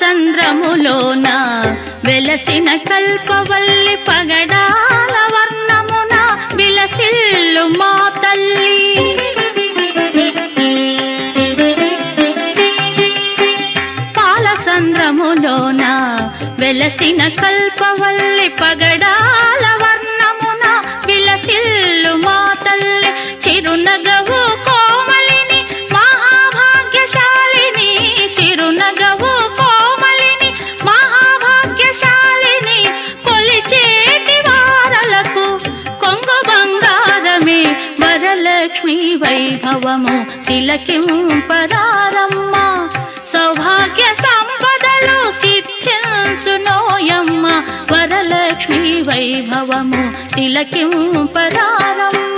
సంద్రములోన వెలసిన కల్పవల్లి పగడాల వర్ణమున విలసిల్లు మా తల్లి. పాలసంద్రములోన వెలసిన కల్పవల్లి పగడాల వర్ణమున విలసిల్లు మా తల్లి. చిరునగవు లక్ష్మీ వైభవము తిలకింపరారమ్మ సౌభాగ్య సంపదలు సిద్ధించునోయమ్మ వరలక్ష్మీ వైభవము తిలకింపరారమ్మ